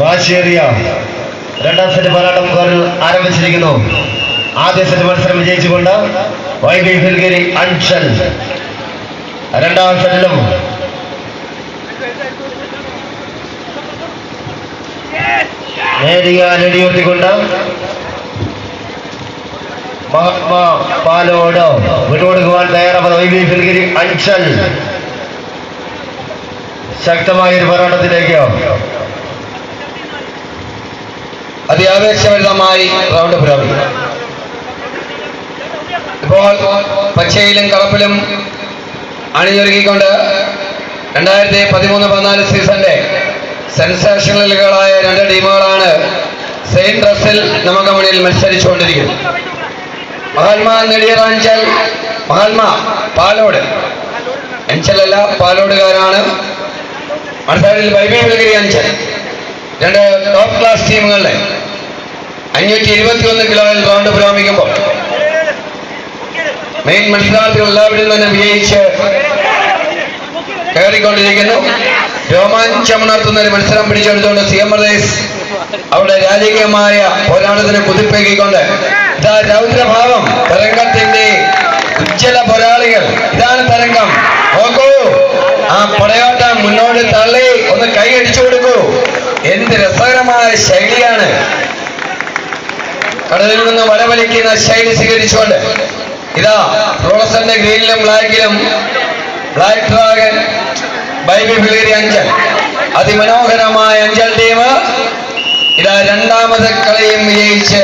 വാശിയേറിയ രണ്ടാം സെറ്റ് പോരാട്ടം കോറിൽ ആരംഭിച്ചിരിക്കുന്നു. ആദ്യ സെറ്റ് മത്സരം വിജയിച്ചുകൊണ്ട് വൈബി ഫിൽഗിരി അൻഷൽ രണ്ടാം സെറ്റിലും. നേരിയ നെടിയുയർത്തിക്കൊണ്ട് മഹാത്മാ പാലോട് വിട്ടുകൊടുക്കുവാൻ തയ്യാറാവുന്ന വൈബി ഫിൽഗിരി അൻഷൽ ശക്തമായ ഒരു പോരാട്ടത്തിലേക്ക് അതിയാവേശഭരിതമായി റൗണ്ട് പുരോഗമിക്കും ഇപ്പോൾ പച്ചയിലും കളപ്പിലും അണിഞ്ഞൊരുക്കിക്കൊണ്ട് രണ്ടായിരത്തി പതിമൂന്ന് പതിനാല് സീസണിന്റെ സെൻസേഷണലുകളായ രണ്ട് ടീമുകളാണ് സെയിൻ ഡ്രസ്സിൽ നമുക്ക് മുന്നിൽ മത്സരിച്ചുകൊണ്ടിരിക്കുന്നത്. മഹാത്മാ നേടിയ റാഞ്ചൽ മഹാത്മാ പാലോട്. അഞ്ചലല്ല പാലോടുകാരാണ്. മത്സരത്തിൽ വൈബി വിൽഗിരി അഞ്ചൽ. രണ്ട് ടോപ്പ് ക്ലാസ് ടീമുകളുടെ അഞ്ഞൂറ്റി ഇരുപത്തി ഒന്ന് കിലോയിൽ റൗണ്ട് പുരോഗമിക്കുമ്പോൾ മെയിൻ മത്സരാർത്ഥികൾ എല്ലാവരും തന്നെ വിജയിച്ച് കയറിക്കൊണ്ടിരിക്കുന്നു. രോമാഞ്ചമുണർത്തുന്ന ഒരു മത്സരം പിടിച്ചെടുത്തുകൊണ്ട് സി എം പ്രദേശ് അവിടെ രാജകീയമായ പോരാട്ടത്തിന് കുതിപ്പേക്കിക്കൊണ്ട് ഇതാ രൗദ്രഭാവം തരംഗത്തിന്റെ ഉജ്ജ്വല പോരാളികൾ. ഇതാണ് തരംഗം. നോക്കൂ ആ പടയോട്ടം മുന്നോട്ട് തള്ളി ഒന്ന് കൈ അടിച്ചു കൊടുക്കൂ. എന്ത് രസകരമായ ശൈലിയാണ്. കടലിൽ നിന്ന് വലവലിക്കുന്ന ശൈലി സ്വീകരിച്ചുകൊണ്ട് ഇതാ റോളസന്റെ ഗ്രീനിലും ബ്ലാക്കിലും ബ്ലാക്ക് ഡ്രാഗൻ ബൈബിൾ പിളേരി അഞ്ചൽ അതിമനോഹരമായ അഞ്ചൽ ടീം. ഇതാ രണ്ടാമത് കളിയും വിജയിച്ച്